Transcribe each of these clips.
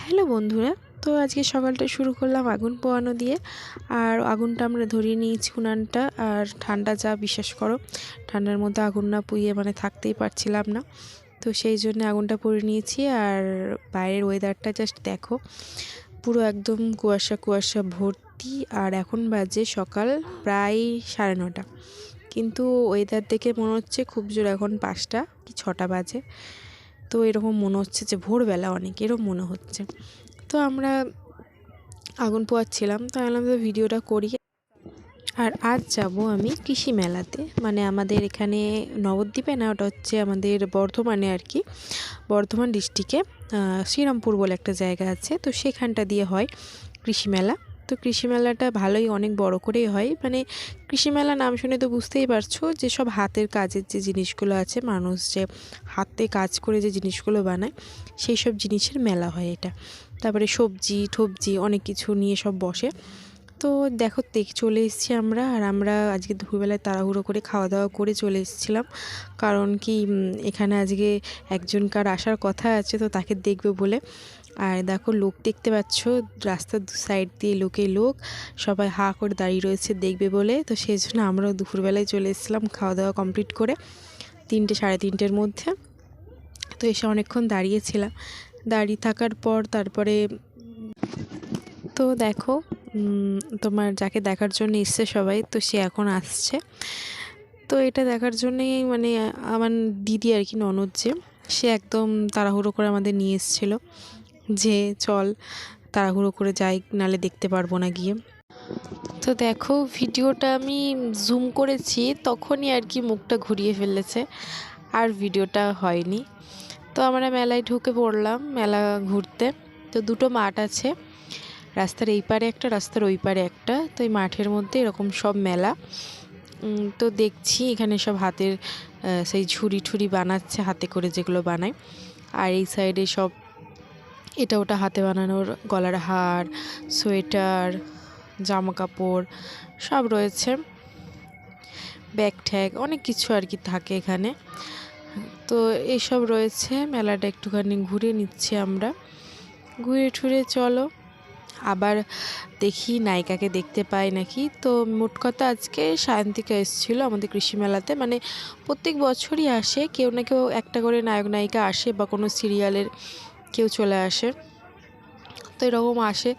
Hello বন্ধুরা, তো আজকে সকালটা শুরু করলাম আগুন পোয়ানো দিয়ে। আর আগুনটা আমরা ধরিয়ে নিয়েছি উনানটা, আর ঠান্ডা যা বিশ্বাস করো, ঠান্ডার মধ্যে আগুন না পুইয়ে মানে থাকতেই পারছিলাম না। তো সেই জন্য আগুনটা পরে নিয়েছি, আর বাইরের ওয়েদারটা জাস্ট দেখো, পুরো একদম কুয়াশা কুয়াশা ভর্তি। আর এখন বাজে সকাল প্রায় সাড়ে নটা। কিন্তু ওয়েদার দেখে মনে হচ্ছে খুব জোর এখন পাঁচটা কি ছটা বাজে। তো এরকম মনে হচ্ছে যে ভোরবেলা অনেক, এরকম মনে হচ্ছে। তো আমরা আগুন পোয়াচ্ছিলাম, তো আমি তো ভিডিওটা করি। আর আজ যাব আমি কৃষি মেলাতে মানে আমাদের এখানে নবদ্বীপে না, ওটা হচ্ছে আমাদের বর্ধমানে আর কি, বর্ধমান ডিস্ট্রিক্টে শ্রীরামপুর বলে একটা জায়গা আছে, তো সেখানটা দিয়ে হয় কৃষি মেলা। তো কৃষি মেলাটা ভালোই অনেক বড় করেই হয়। মানে কৃষি মেলা নাম শুনে তো বুঝতেই পারছ যে সব হাতের কাজের যে জিনিসগুলো আছে, মানুষ যে হাতে কাজ করে যে জিনিসগুলো বানায়, সেই সব জিনিসের মেলা হয় এটা। তারপরে সবজি, ঠবজি অনেক কিছু নিয়ে সব বসে। তো দেখো দেখ, চলে এসেছি আমরা আর আমরা আজকে দুপুরবেলায় তাড়াহুড়ো করে খাওয়া দাওয়া করে চলে এসেছিলাম। কারণ কি এখানে আজকে একজনকার আসার কথা আছে তো তাকে দেখবে বলে। আর দেখো লোক দেখতে পাচ্ছ, রাস্তার দু সাইড দিয়ে লোকে লোক, সবাই হা করে দাঁড়িয়ে রয়েছে দেখবে বলে। তো সেই জন্য আমরাও দুপুরবেলায় চলে এসেছিলাম খাওয়া দাওয়া কমপ্লিট করে তিনটে সাড়ে তিনটের মধ্যে। তো এসে অনেকক্ষণ দাঁড়িয়েছিলাম। দাঁড়িয়ে থাকার পর তারপরে তো দেখো তোমার যাকে দেখার জন্য এসছে সবাই, তো সে এখন আসছে। তো এটা দেখার জন্যেই মানে আমার দিদি আর কি ননদ যে, সে একদম তাড়াহুড়ো করে আমাদের নিয়ে এসেছিল। যে চল তাড়াহুড়ো করে যাই, নালে দেখতে পারব না গিয়ে। তো দেখো, ভিডিওটা আমি জুম করেছি, তখনই আর কি মুখটা ঘুরিয়ে ফেলেছে, আর ভিডিওটা হয়নি। তো আমরা মেলায় ঢুকে পড়লাম, মেলা ঘুরতে। তো দুটো মাঠ আছে, রাস্তার এই পারে একটা, রাস্তার ওই পারে একটা। তো এই মাঠের মধ্যে এরকম সব মেলা। তো দেখছি এখানে সব হাতের সেই ঝুড়ি ঠুরি বানাচ্ছে, হাতে করে যেগুলো বানায়। আর এই সাইডে সব এটা ওটা হাতে বানানোর গলার হার, সোয়েটার জামা কাপড় সব রয়েছে। ব্যাগ ট্যাগ অনেক কিছু আর কি থাকে এখানে। তো এইসব রয়েছে। মেলাটা একটুখানি ঘুরে নিচ্ছি আমরা। ঘুরে ঠুরে চলো। আবার দেখি নায়িকাকে দেখতে পাই নাকি। তো মোট কথা আজকে সায়ন্তিকা এসেছিল আমাদের কৃষি মেলাতে। মানে প্রত্যেক বছরই আসে। কেউ না কেউ একটা করে নায়ক নায়িকা আসে বা কোনো সিরিয়ালের কেউ চলে আসে। তো এরকম আসে।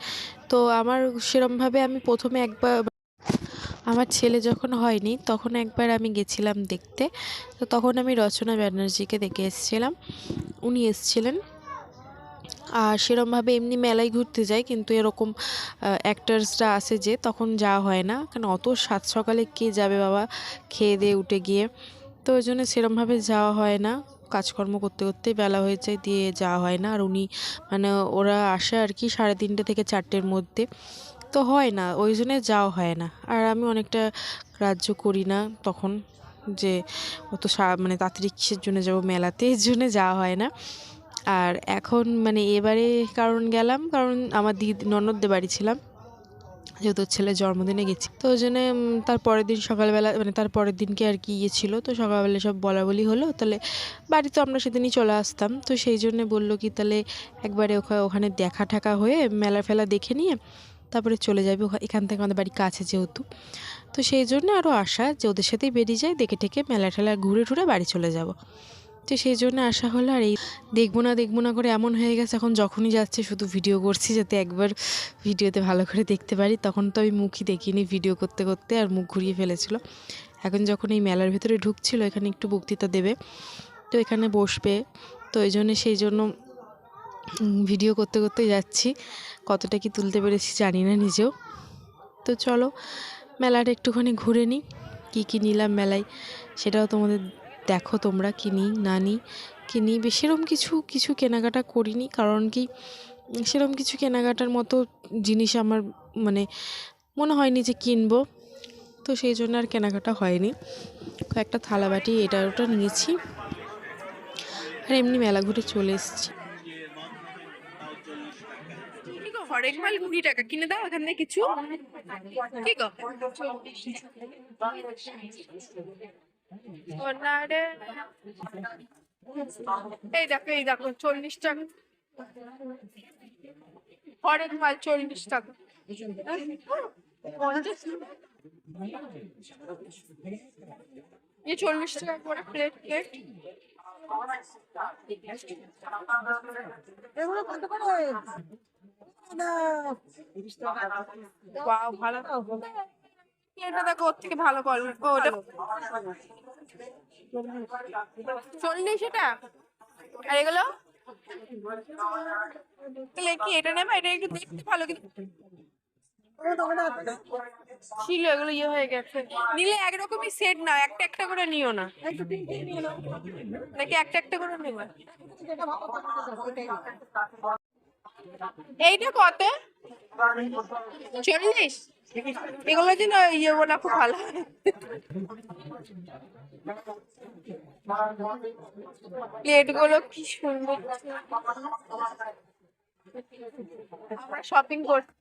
তো আমার সেরমভাবে আমি প্রথমে একবার আমার ছেলে যখন হয়নি, তখন একবার আমি গেছিলাম দেখতে। তো তখন আমি রচনা ব্যানার্জিকে দেখে এসেছিলাম। উনি এসেছিলেন। আর সেরমভাবে এমনি মেলায় ঘুরতে যাই, কিন্তু এরকম অ্যাক্টার্সরা আসে যে তখন যাওয়া হয় না। কারণ অত সাত সকালে কে যাবে বাবা? খেয়ে দিয়ে উঠে গিয়ে। তো ওই জন্য সেরমভাবে যাওয়া হয় না। কাজকর্ম করতে করতে বেলা হয়ে যায় দিয়ে যাওয়া হয় না। আর উনি মানে ওরা আসে আর কি সাড়ে তিনটে থেকে চারটের মধ্যে। তো হয় না, ওই জন্যে যাওয়া হয় না। আর আমি অনেকটা গ্রাহ্য করি না তখন যে অত মানে তাড়াতাড়ি কিসের জন্য যাব মেলাতে, এর জন্যে যাওয়া হয় না। আর এখন মানে এবারে কারণ গেলাম, কারণ আমার দিদি, ননদদের বাড়ি ছিলাম। যেহেতু ছেলের জন্মদিনে গেছি। তো ওই জন্যে তার পরের দিন সকালবেলা মানে তার পরের দিনকে আর কি ইয়ে ছিল, তো সকালবেলা সব বলা বলি হলো। তাহলে বাড়িতে আমরা সেদিনই চলে আসতাম। তো সেই জন্যে বলল কি, তাহলে একবারে ওখানে দেখা ঠাকা হয়ে মেলা ফেলা দেখে নিয়ে তারপরে চলে যাবে। এখান থেকে আমাদের বাড়ি কাছে যেহেতু। তো সেই জন্য আরও আসা যে ওদের সাথেই বেরিয়ে যায় দেখে ঠেকে মেলা ঠেলা ঘুরে টুরে বাড়ি চলে যাব। তো সেই জন্য আসা হলো আর এই দেখব না দেখব না করে এমন হয়ে গেছে, এখন যখনই যাচ্ছে শুধু ভিডিও করছি যাতে একবার ভিডিওতে ভালো করে দেখতে পারি। তখন তো আমি মুখই দেখিনি ভিডিও করতে করতে আর মুখ ঘুরিয়ে ফেলেছিল। এখন যখন এই মেলার ভেতরে ঢুকছিল, এখানে একটু বক্তৃতা দেবে। তো এখানে বসবে। তো এই জন্য সেই জন্য ভিডিও করতে করতে যাচ্ছি। কতটা কি তুলতে পেরেছি জানি না নিজেও। তো চলো, মেলাটা একটুখানি ঘুরে নিই। কী কী নিলাম মেলায়, সেটাও তোমাদের দেখো তোমরা কিনি না নিই কিনি সেরম কিছু কিছু কেনাকাটা করিনি, কারণ কি, সেরম কিছু কেনাকাটার মতো জিনিস আমার মানে মনে হয়নি যে কিনবো। তো সেই জন্য আর কেনাকাটা হয়নি। কয়েকটা থালাবাটি এটা ওটা নিয়েছি। আর এমনি মেলা ঘুরে চলে এসেছি। কিছু। কি এই দেখো এই দেখো চল্লিশ টাকা। হরেক মাল চল্লিশ টাকা। এই চল্লিশ টাকা করে প্লেট প্লেট এগুলো কত করে? ভালো। এটা দেখো ওর থেকে ভালো কল ও এটা আর এগুলো? কি এটা নেবে? এটা একটু দেখতে ভালো কিন্তু ছিল, এগুলো ইয়ে হয়ে গেছে। নিলে একরকমই সেট না, একটা একটা করে নিও না। নাকি একটা একটা করে নেবে? এইটা কত? চল্লিশ? এগুলো যেন ইয়ে বলা খুব ভালো। প্লেটগুলো কি সুন্দর। আমরা শপিং করছি।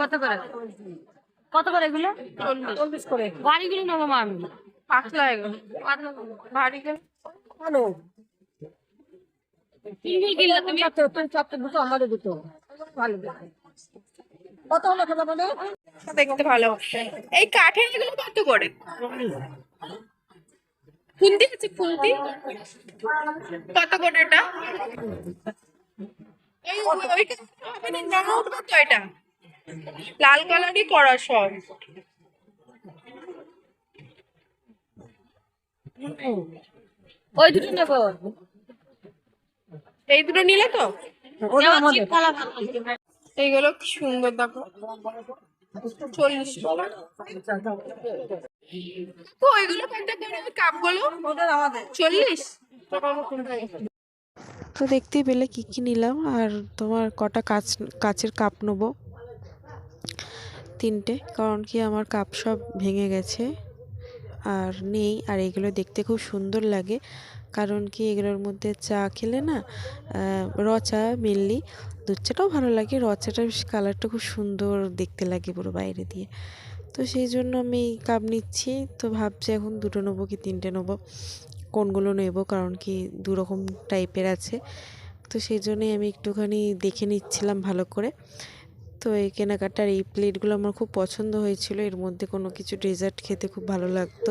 কত করে? কত করে এগুলো? চল্লিশ। চল্লিশ করে বাড়িগুলো নেব মা আমি। পাতলা এগুলো। ভারী গেলে ভালো সিঙ্গেল কিনলে তুমি চারটে তুমি চারটে দুটো আমাদের দুটো ভালো কত হলো খেলা মানে দেখতে ভালো। এই কাঠের এগুলো কত করে? খুন্তি আছে খুন্তি? কত করে এটা? এই ওইটা হবে না জামা উঠবে তো এটা। লাল কালারই করা সব। ওই দুটো নেব। এই দুটো নিলে তো? এইগুলো কি সুন্দর দেখো। চল্লিশ তো ওইগুলো কত করে ওই কাপগুলো? চল্লিশ? তো দেখতেই পেলে কী কী নিলাম আর তোমার কটা কাচ কাচের কাপ নেব। তিনটে কারণ কি আমার কাপ সব ভেঙে গেছে আর নেই আর এগুলো দেখতে খুব সুন্দর লাগে। কারণ কি এগুলোর মধ্যে চা খেলে না র চা মেনলি দুধ চাটাও ভালো লাগে, র চাটার কালারটা খুব সুন্দর দেখতে লাগে পুরো বাইরে দিয়ে। তো সেই জন্য আমি কাপ নিচ্ছি, তো ভাবছি এখন দুটো নেব কি তিনটে নেব, কোনগুলো নেব কারণ কি দু রকম টাইপের আছে। তো সেই জন্যই আমি একটুখানি দেখে নিচ্ছিলাম ভালো করে। তো এই কেনাকাটার এই প্লেটগুলো আমার খুব পছন্দ হয়েছিল। এর মধ্যে কোনো কিছু ডেজার্ট খেতে খুব ভালো লাগতো।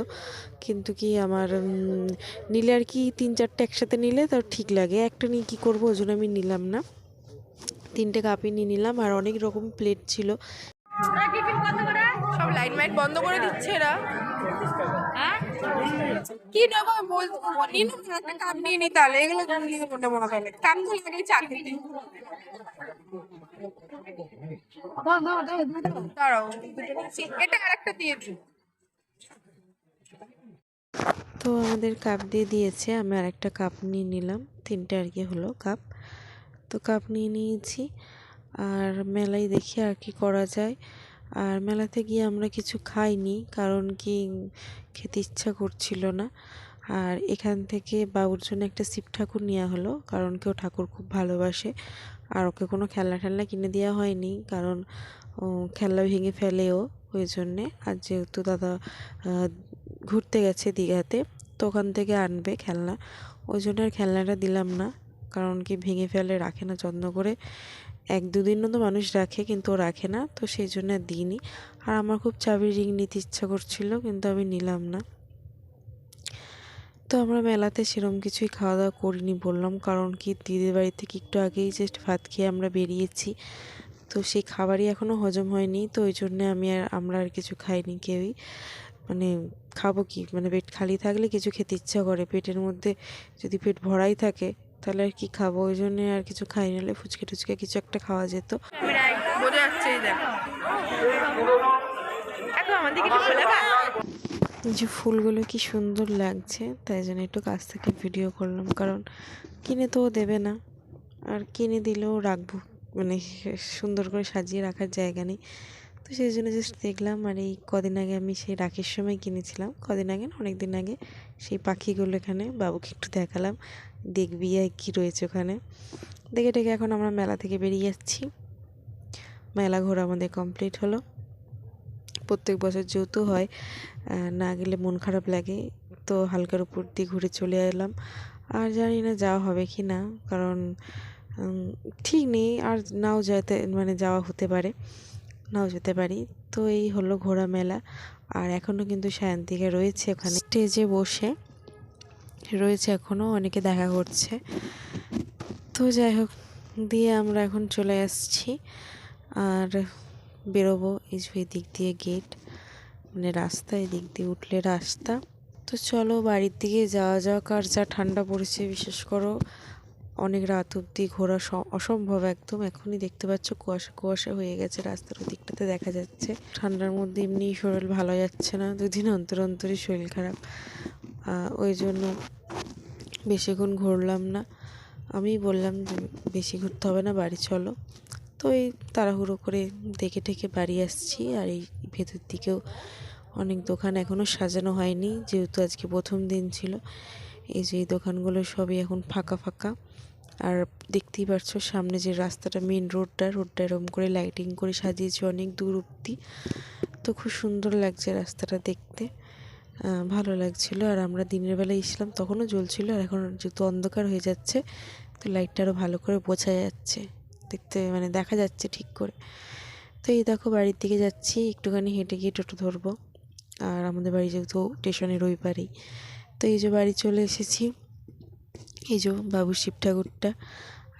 কিন্তু কি আমার নিলে আর কি তিন চারটে একসাথে নিলে তাও ঠিক লাগে। একটা নিয়ে কী করব ওই জন্য আমি নিলাম না। তিনটে কাপই নিয়ে নিলাম আর অনেক রকম প্লেট ছিল। সব লাইট মাইট বন্ধ করে দিচ্ছে এরা। কি নেব একটা কাপ নিয়ে নি তাহলে। এগুলো না তাহলে কাপগুলো আগে চা খেতে আরেকটা তো আমাদের কাপ দিয়ে দিয়েছে, আমি আর একটা কাপ নিয়ে নিলাম, তিনটে আর কি হলো কাপ। তো কাপ নিয়ে নিয়েছি, আর মেলায় দেখি আর কি করা যায়। আর মেলাতে গিয়ে আমরা কিছু খাইনি, কারণ কি খেতে ইচ্ছা করছিল না। আর এখান থেকে বাবুর জন্য একটা শিব ঠাকুর নেওয়া হলো, কারণ কেউ ঠাকুর খুব ভালোবাসে। আর ওকে কোনো খেলনা টেলনা কিনে দেওয়া হয়নি, কারণ খেলনা ভেঙে ফেলেও ওই জন্যে। আর যেহেতু দাদা ঘুরতে গেছে দীঘাতে, তো ওখান থেকে আনবে খেলনা। ওই জন্য আর খেলনাটা দিলাম না, কারণ কি ভেঙে ফেলে রাখে না, যত্ন করে এক দুদিনও তো মানুষ রাখে, কিন্তু ও রাখে না, তো সেই জন্য আর দিইনি। আর আমার খুব চাবির রিং নিতে ইচ্ছা করছিল, কিন্তু আমি নিলাম না। তো আমরা মেলাতে সেরম কিছুই খাওয়া দাওয়া করিনি বললাম, কারণ কি দিদির বাড়ি থেকে একটু আগেই জাস্ট ভাত খেয়ে আমরা বেরিয়েছি। তো সেই খাবারই এখনও হজম হয়নি, তো ওই জন্যে আমি আর আমরা আর কিছু খাইনি কেউই। মানে খাব কি? মানে পেট খালি থাকলে কিছু খেতে ইচ্ছা করে। পেটের মধ্যে যদি পেট ভরাই থাকে, তাহলে আর কি খাব? ওই জন্যে আর কিছু খাই নাহলে ফুচকে টুচকে কিছু একটা খাওয়া যেত। এখন আমার দিকে একটু বলে এই যে ফুলগুলো কি সুন্দর লাগছে, তাই জন্য একটু কাছ থেকে ভিডিও করলাম। কারণ কিনে তো দেবে না, আর কিনে দিলেও রাখব। মানে সুন্দর করে সাজিয়ে রাখার জায়গা নেই। তো সেই জন্য জাস্ট দেখলাম, আর এই কদিন আগে আমি সেই রাখির সময় কিনেছিলাম। কদিন আগে না অনেক দিন আগে সেই পাখিগুলো এখানে, বাবুকে একটু দেখালাম। দেখবি আর কী রয়েছে ওখানে। দেখে টেকে এখন আমরা মেলা থেকে বেরিয়ে যাচ্ছি মেলা ঘোরা আমাদের কমপ্লিট হলো। প্রত্যেক বছর যেহেতু হয় না গেলে মন খারাপ লাগে। তো হালকার উপর দিয়ে ঘুরে চলে এলাম। আর জানি না যাওয়া হবে কি না, কারণ ঠিক নেই। আর নাও যেতে মানে যাওয়া হতে পারে, নাও যেতে পারি। তো এই হলো ঘোড়া মেলা। আর এখনও কিন্তু সায়ন্তিকা রয়েছে ওখানে। স্টেজে বসে রয়েছে এখনও, অনেকে দেখা করছে। তো যাই হোক, দিয়ে আমরা এখন চলে আসছি। আর বেরোবো এই যে দিক দিয়ে গেট মানে রাস্তা, এই দিক দিয়ে উঠলে রাস্তা। তো চলো বাড়ির দিকে যাওয়া যাক, আর যা ঠান্ডা পড়েছে, বিশেষ করো, অনেক রাত অবধি ঘোরা অসম্ভব একদম। এখনই দেখতে পাচ্ছ কুয়াশা কুয়াশা হয়ে গেছে, রাস্তার দিকটাতে দেখা যাচ্ছে। ঠান্ডার মধ্যে এমনি শরীর ভালো যাচ্ছে না, দুদিন অন্তর অন্তরই শরীর খারাপ। ওই জন্য বেশিক্ষণ ঘুরলাম না। আমি বললাম বেশি ঘুরতে হবে না, বাড়ি চলো। তো এই তাড়াহুড়ো করে দেখে ঠেকে বাড়ি আসছি। আর এই ভেতর দিকেও অনেক দোকান এখনও সাজানো হয়নি, যেহেতু আজকে প্রথম দিন ছিল। এই যে এই দোকানগুলো সবই এখন ফাঁকা ফাঁকা। আর দেখতেই পারছ সামনে যে রাস্তাটা মেন রোডটা রোডটা এরকম করে লাইটিং করে সাজিয়েছে অনেক দূর অব্দি তো খুব সুন্দর লাগছে রাস্তাটা দেখতে। ভালো লাগছিল। আর আমরা দিনের বেলা এসলাম তখনও জ্বলছিল। আর এখন যেহেতু অন্ধকার হয়ে যাচ্ছে, তো লাইটটা আরও ভালো করে বোঝা যাচ্ছে। দেখতে মানে দেখা যাচ্ছে ঠিক করে। তো এই দেখো বাড়ির দিকে যাচ্ছি, একটুখানি হেঁটে গিয়ে টোটো ধরবো। আর আমাদের বাড়ি যেহেতু স্টেশনের ওই তো এই যে বাড়ি চলে এসেছি, এই যে বাবু শিব ঠাকুরটা।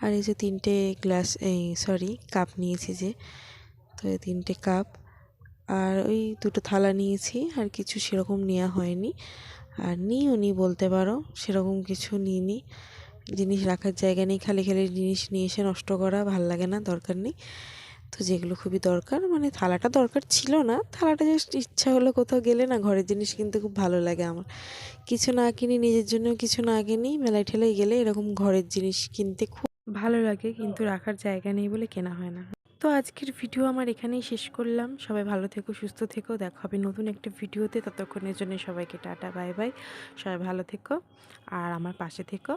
আর এই যে তিনটে গ্লাস, এই সরি, কাপ নিয়েছি যে, তো এই তিনটে কাপ। আর ওই দুটো থালা নিয়েছি, আর কিছু সেরকম নেওয়া হয়নি। আর নিও নি বলতে পারো, সেরকম কিছু নিইনি। জিনিস রাখার জায়গা নেই, খালি খালি জিনিস নিয়ে এসে নষ্ট করা, ভালো লাগে না, দরকার নেই। তো যেগুলো খুবই দরকার মানে থালাটা দরকার ছিল না, থালাটা জাস্ট ইচ্ছা হলো কোথাও গেলে না, ঘরের জিনিস কিনতে খুব ভালো লাগে আমার। কিছু না কিনি, নিজের জন্য কিছু না কিনি, মেলায় ঠেলায় গেলে এরকম ঘরের জিনিস কিনতে খুব ভালো লাগে, কিন্তু রাখার জায়গা নেই বলে কেনা হয় না। তো আজকের ভিডিও আমার এখানেই শেষ করলাম। সবাই ভালো থেকো, সুস্থ থেকো, দেখা হবে নতুন একটা ভিডিওতে, ততক্ষণের জন্য সবাইকে টাটা, বাই বাই। সবাই ভালো থেকো, আর আমার পাশে থেকো।